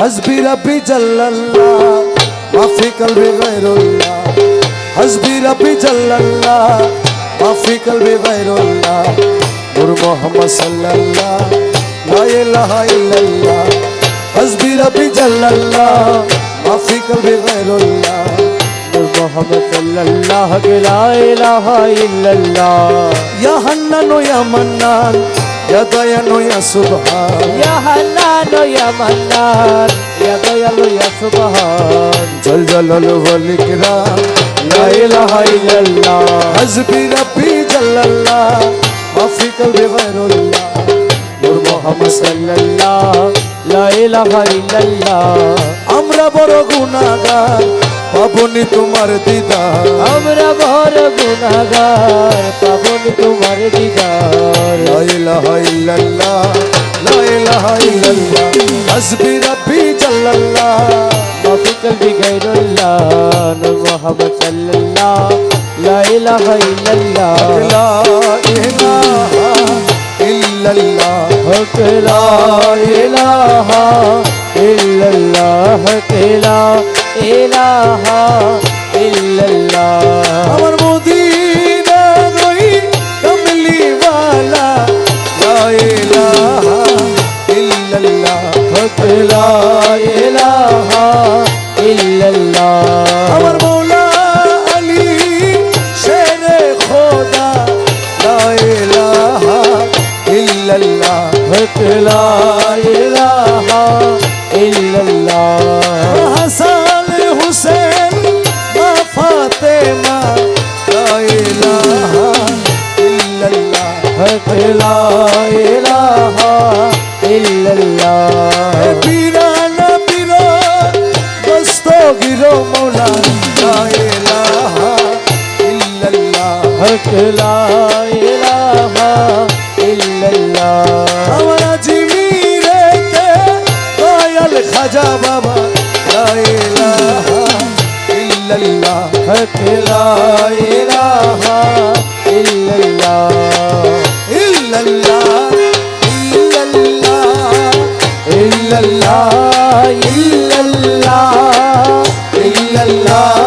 হসবি রবি জল্লাল্লাহ, মাফি কলবি গায়রুল্লাহ। হসবি রবি জল্লাল্লাহ, মাফি কলবি গায়রুল্লাহ। নূর মোহাম্মদ সাল্লাল্লাহ, লা ইলাহা ইল্লাল্লাহ। হসবি রবি জল্লাল্লাহ, মাফি কলবি গায়রুল্লাহ। নূর মোহাম্মদ সাল্লাল্লাহ লা ইলাহা ইল্লাল্লাহ। ইয়া হান্নান ইয়া Mannan Ya Dayanu Ya Subhan Ya Hannanu Ya Mannan Ya Dayanu Ya Subhan Jal Jalalu Wal Ikram La ilaha illallah Hazbi Rabbi jalallah Mafi Kalbi Ghairullah Nur Muhammad Sallallah La ilaha illallah Amra Boro Gunagar পাবনি তোমার দিদার। আমরা ভর গুনাগার পাবনি তোমার দিদার। লাইলা হাইলাল্লা লাইলা হাইলাল্লা হাসবি রাব্বি জাল্লাল্লা। মাফি কলবি গায়রুল্লা নূর মুহাম্মদ সাল্লাল্লা লাইলা হাইলাল্লা লা ইলাহা ইল্লাল্লা লা ইলাহা ইল্লাল্লাহ ইলাহা ইল্লাল্লাহ। আমার মদিনা রই কমলি ওয়ালা লা ইলাহা ইল্লাল্লাহ। লা ইলাহা ইল্লাল্লাহ। আমার মৌলা আলী শেরে খোদা লা ইলাহা ইল্লাল্লাহ। লা খাজা বাবা ইহ ইহ இல்லல்லா இல்லல்லா இல்லல்லா.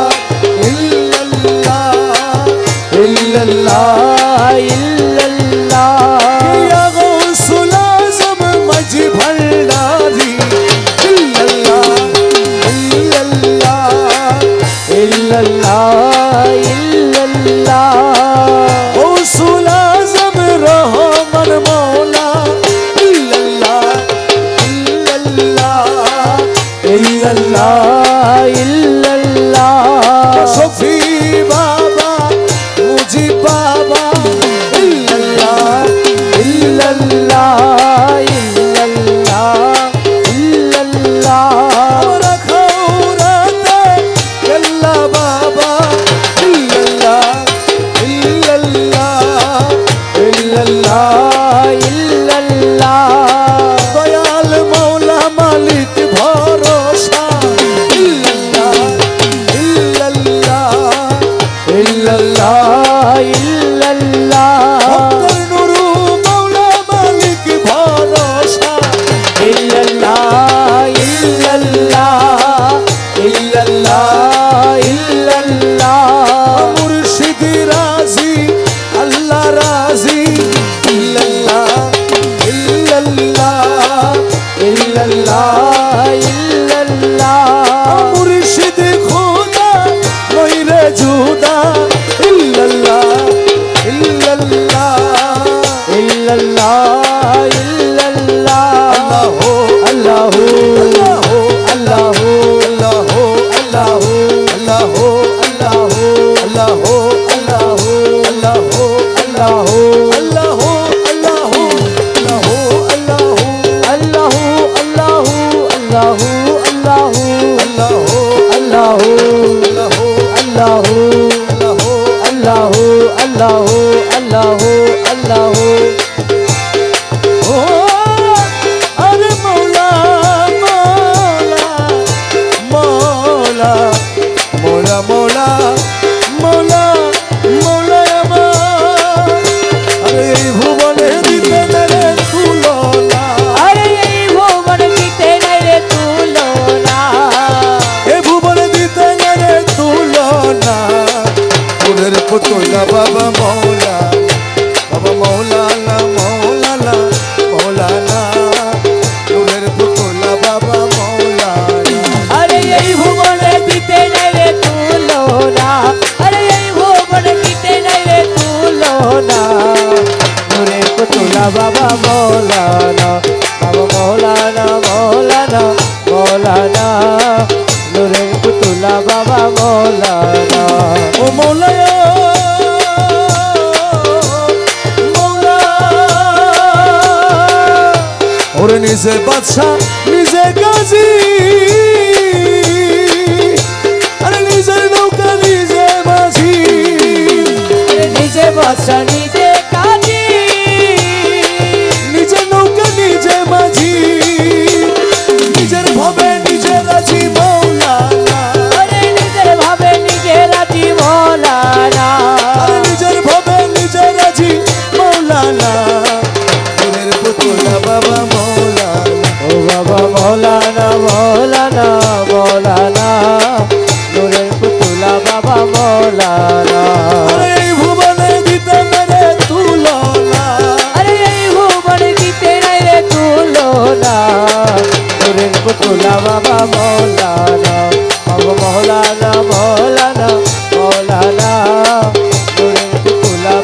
இல்லல்லா இல்லல்லா. अल्लाह अल्लाह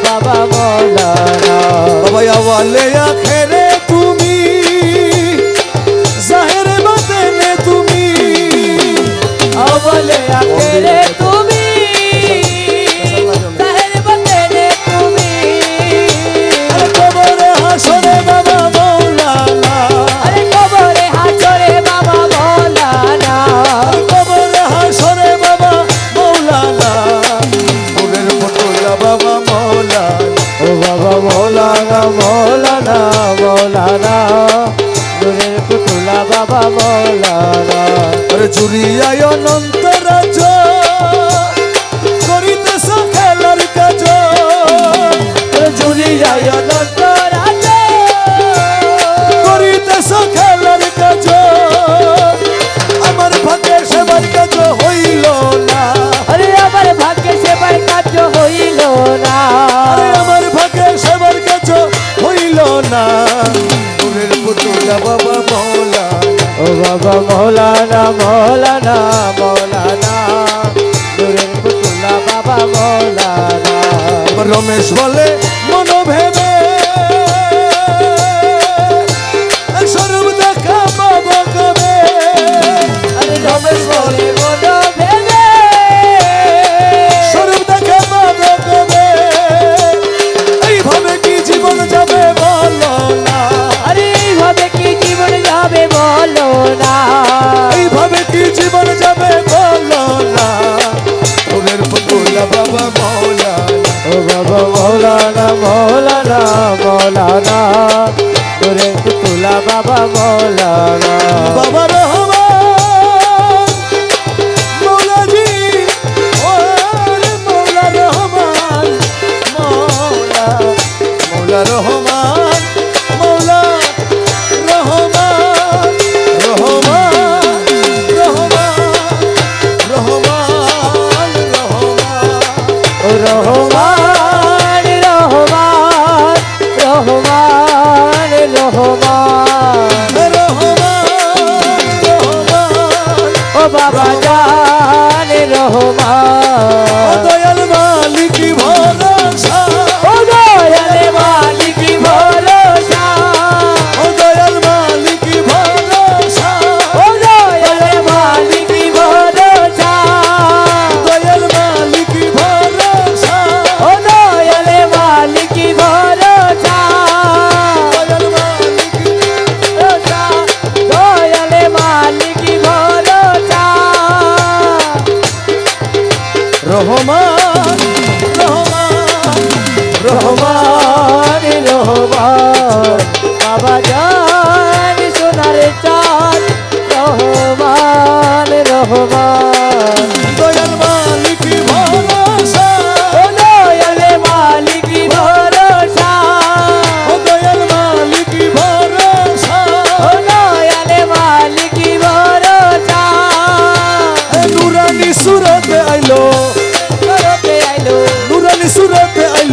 বাবা মৌলানা। বাবা আওয়ালে আখেরে তুমি জাহের বাতেনে তুমি। আওয়ালে আখেরে জুড়িয়ায় অনন্ত রাজ। করিতেছ খেলার কাজ। জুড়িয়ায় অনন্ত রাজ। করিতেছ খেলার কাজ। আমার ভাগ্যে সেবার কাজ হইল না। আরে আমার ভাগ্যে সেবার কাজ হইল না। আরে আমার ভাগ্যে সেবার কাজ হইল না। ফুলের পুতুলা বাবা বাবা মৌলানা মৌলানা। মৌলানা নুরের পুতুলা বাবা মৌলানা। রমেশ বলে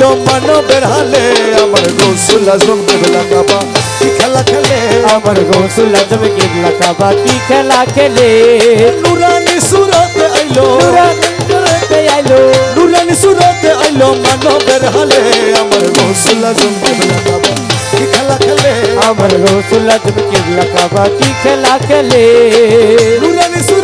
হলো মানবের হালে আমার গোসুল আজম কেবলা কাবা কি খেলা খেলে? আমার গোসুল আজম কেবলা কাবা কি খেলা খেলে? নুরানি সুরাতে আইলো। নুরানি সুরাতে আইলো। নুরানি সুরাতে আইলো মানবের হালে আমার গোসুল আজম কেবলা কাবা কি খেলা খেলে? আমার গোসুল আজম কেবলা কি খেলা খেলে? নুরানি সুরাতে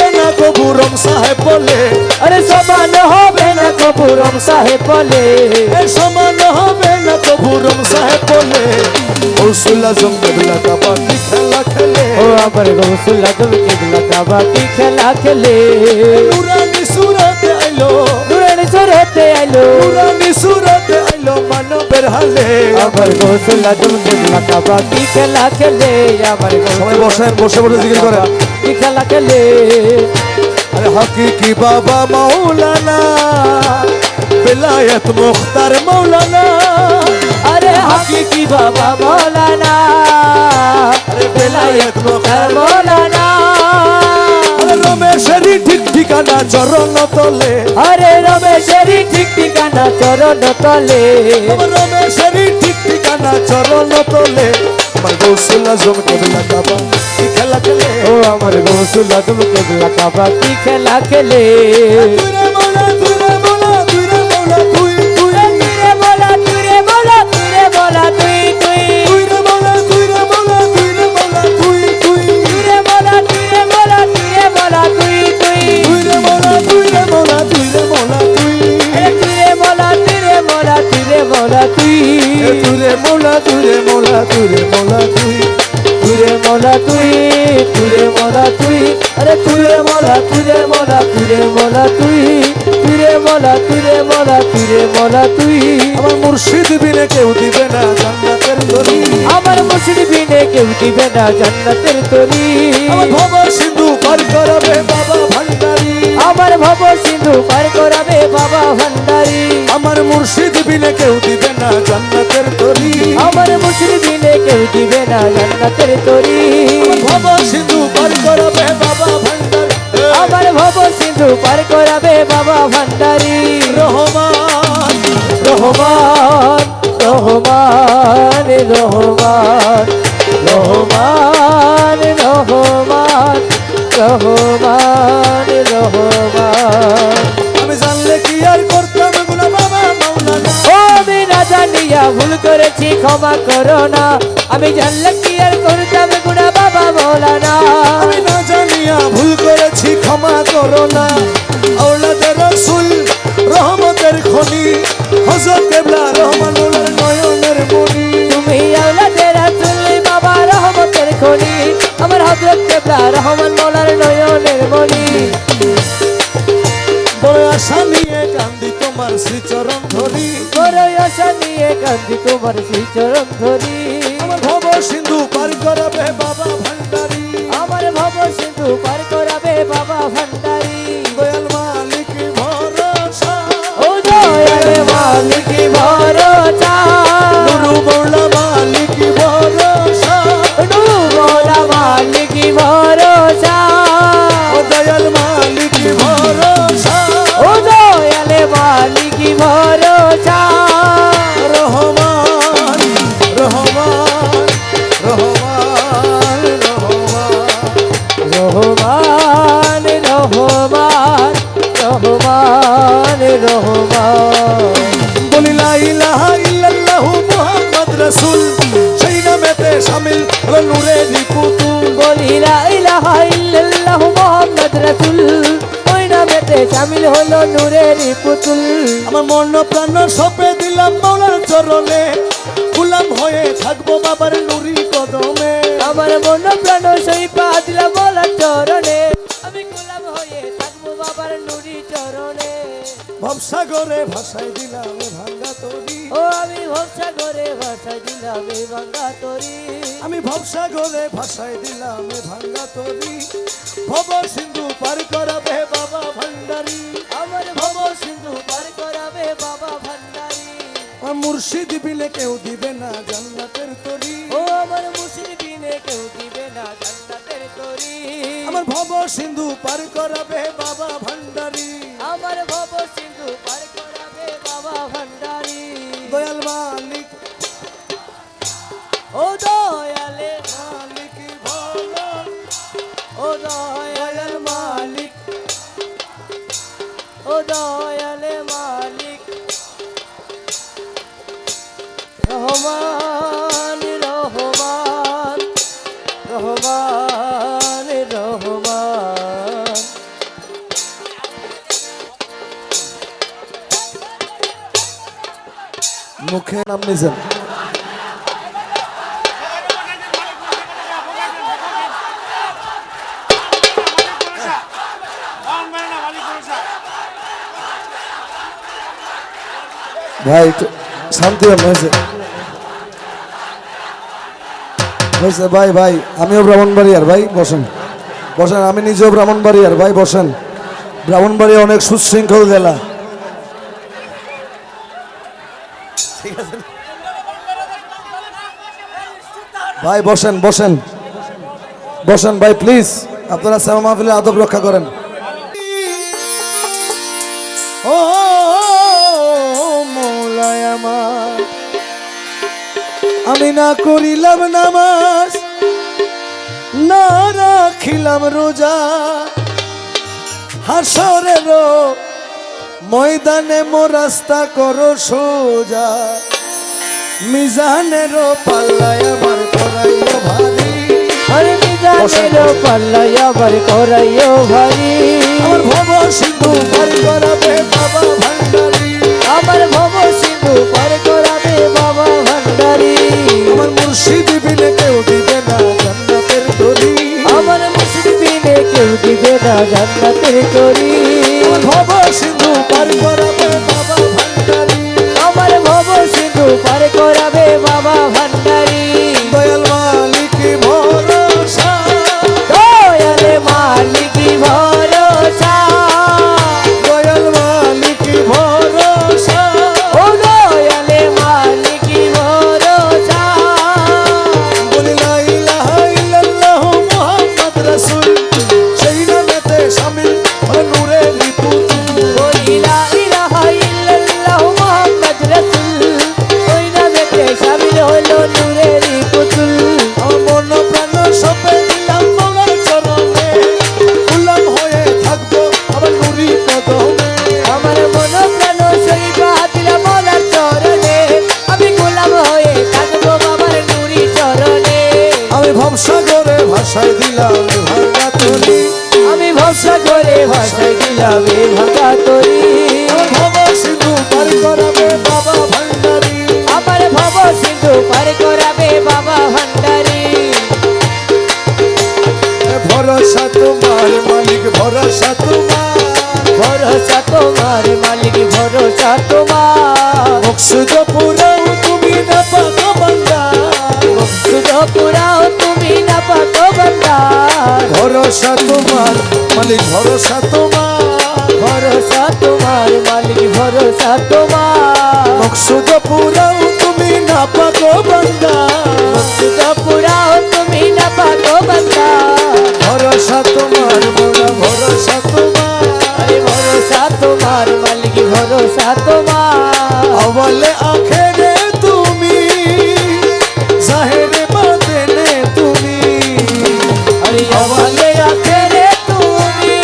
কবুরম সাহেব বলে। আরে সমান হবে না কবুরম সাহেব বলে। সমান হবে না কবুরম সাহেব বলে। রসুল আজম কেবলা কাবা কি খেলা খেলে। ও আমার রসুল আজম কিবলা কাবা কি খেলা খেলে। নুরানি সুরাতে আইলো। সুরতে এলো নুরানি সুরাতে আইলো মানবের হালে। আমার রসুল আজম কিবলা কাবা কি খেলা খেলে আমার সবাই বসেন বসে বসে জিজ্ঞেস করেন। কি খেলা খেলে। আরে হাকিকি বাবা মাওলানা বেলায়েত মুখতার মাওলানা। আরে হাকিকি বাবা মৌলানা আরে বেলায়েত মুখতার আরে রমেশেরই ঠিক ঠিকানা চরণ তলে আরে রমেশেরই ঠিক ঠিকানা চরণ তলে রমেশেরি রমেশেরই ঠিক ঠিকানা চরণ তলে আমার গৌসুল আজম কেবলা কাবা কি খেলা খেলে? ও আমার রসুল আজম কিবলা কাবা কি খেলা খেলে? বলা তুই এ তুই রে মৌলা তুই রে মৌলা তুই রে মৌলা তুই তুইরে মোলা তুই তুইরে মোলা তুই আরে তুইরে মোলা তুইরে মোলা তুইরে মোলা তুই তুইরে মোলা তুইরে মোলা তুইরে মোলা তুই আমার মুর্শিদ বিনে কেউ দিবে না জান্নাতের দরি আমার মুসলিমিনে কেউ দিবে না জান্নাতের তরি আমার ভব সিন্ধু পার করাবে বাবা আমার ভব সিন্ধু পার করাবে বাবা ভান্ডারি। আমার মুর্শিদ বিনে কেউ দিবে না জান্নাতের তরি। আমার মুসলিমিনে কেউ দিবে না জান্নাতের তরি। ভব সিন্ধু পার করাবে বাবা ভান্ডার। আমার ভব সিন্ধু পার করাবে বাবা ভান্ডারি। রহমান রহমান রহমান রহমান রহমান রহমান। রহমান রহমান। আমি জানলে কি আর করতামগুলা বাবা মাওলানা? ও আমি না জানিয়া ভুল করেছি ক্ষমা করো না। আমি জানলে কি আর করতাম গুণা বাবা মৌলানা আমি না জানিয়া ভুল করেছি ক্ষমা করো না। আওলাদের রসুল রহমতের খনি হজরত কেবলা রহমানুল্লাহ খনি আমার হযরত কেবলা রহমান মোলার নয়নের মনি বড় আশা নিয়ে কান্দি তোমার শ্রীচরণ ধরি। বড় আশা নিয়ে কান্দি তোমার সেই চরণ ধরি। আমার ভব সিন্ধু পার করাবে বাবা ভান্ডারি। আমার ভব সিন্ধু পার করাবে বাবা বলি লা ইলাহা ইল্লাল্লাহ মুহাম্মদ রাসূল। ওই নামেতে শামিল হলো নূরের পুতুল আমার মন প্রাণ সপে দিলাম মাওলার চরণে। গুলাম হয়ে থাকব বাবার নুরি কদমে। আমার মন প্রাণ সই পা দিলা বলার চরণে। আমি গোলাম হয়ে থাকব বাবার নুরি চরণে। ভবসাগরে ভাসাই দিলাম ভাঙ্গা তরি। ও ভরসা করে ভাষা দিলাম বাংলা তরি। আমি ভবসাগরে ভাসাই দিলাম এ ভাঙ্গা তরি। ভব সিন্ধু পার করাবে বাবা ভান্ডারি। আমার ভব সিন্ধু পার করাবে বাবা ভান্ডারি। মুর্শিদ বিলে কেউ দিবে না জান্নাতের তরি। ও আমার মুসলিমিনে কেউ দিবে না জান্নাতের তরি। আমার ভব সিন্ধু পার করাবে বাবা ভান্ডারি। আমার ভব মুখে নাম নিয়েছেন ভাই একটু শান্তি হয়েছে। হয়েছে, ভাই ভাই, আমিও ব্রাহ্মণবাড়িয়ার, ভাই, বসেন। বসেন, আমি নিজেও ব্রাহ্মণবাড়িয়ার, ভাই, বসেন। ব্রাহ্মণবাড়িয়া অনেক সুশৃঙ্খল জেলা। ভাই, বসেন বসেন। বসেন, ভাই প্লিজ আপনারা শ্যামা মাহফিলের আদব রক্ষা করেন। না করিলাম নামাজ না রাখিলাম রোজা। হাসরের ময়দানে মো রাস্তা করো সোজা। মিজানের পাল্লায় আমার করাইও ভারী। আরে মিজানের পাল্লাই আবার করাইও ভারী। আমার ভব সিন্ধু পার করাবে জান্নাতের করি। তোমার মকসুদ পুরাও তুমি না পাকা বান্দা শুধু পুরাও তুমি না পাকো বান্দার। ভরসা তোমার মালিক ভরসা তোমার। ভরসা তোমার মালিক ভরসা তোমার। মকসুদ পুরাও তুমি না পাকা বান্দা শুধু পুরাও তুমি না পাকো বান্দার। ভরসা তোমার মোরা ভরসা তোমার। ভরসা তোমার মালিক ভরসা তোমার। আওয়ালে আখেরে তুমি জাহেরে বাতেনে তুমি। আরে আমালে আখেরে তুমি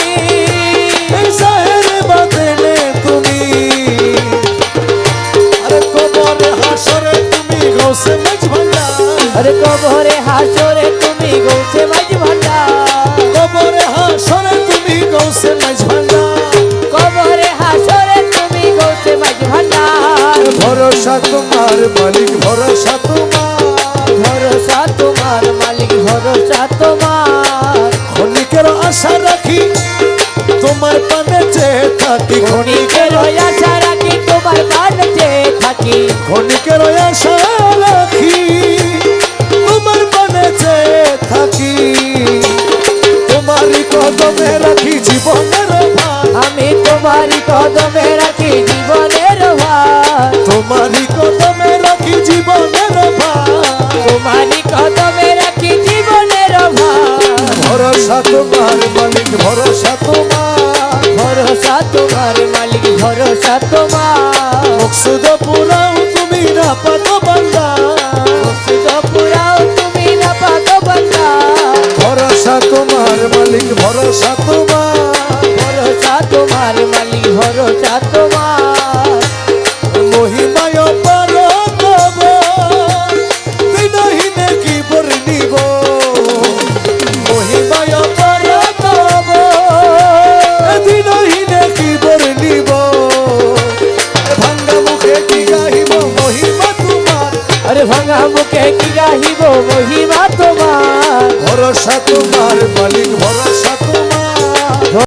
জাহেরে বাতেনে তুমি। আরে কবরে হাসরে তুমি গৌসে মাঝ ভাঙা আরে কবরে হাসরে তুমি গৌসে মাঝ ভান্ডার। কবরে হাসরে তুমি গৌসে মাঝ ভরসা তোমার মালিক ভরসা তোমার। ভরসা তোমার মালিক ভরসা তোমার। ক্ষণিকের আশা রাখি তোমার পানে চেয়ে থাকি। ক্ষণিকের আশা রাখি তোমার বাড়তে থাকি। ক্ষণিকের আশা রাখি তোমার পানে চেয়ে থাকি। তোমারই কদমে রাখি জীবনের আমি তোমারই কদমে রাখি তোমারই কদমে রাখি জীবনের তোমারই কদমে রাখি জীবনের ভার ভরসা ভরসা তোমার মালিক ভরসা তোমার। ভরসা তোমার মালিক ভরসা তোমার।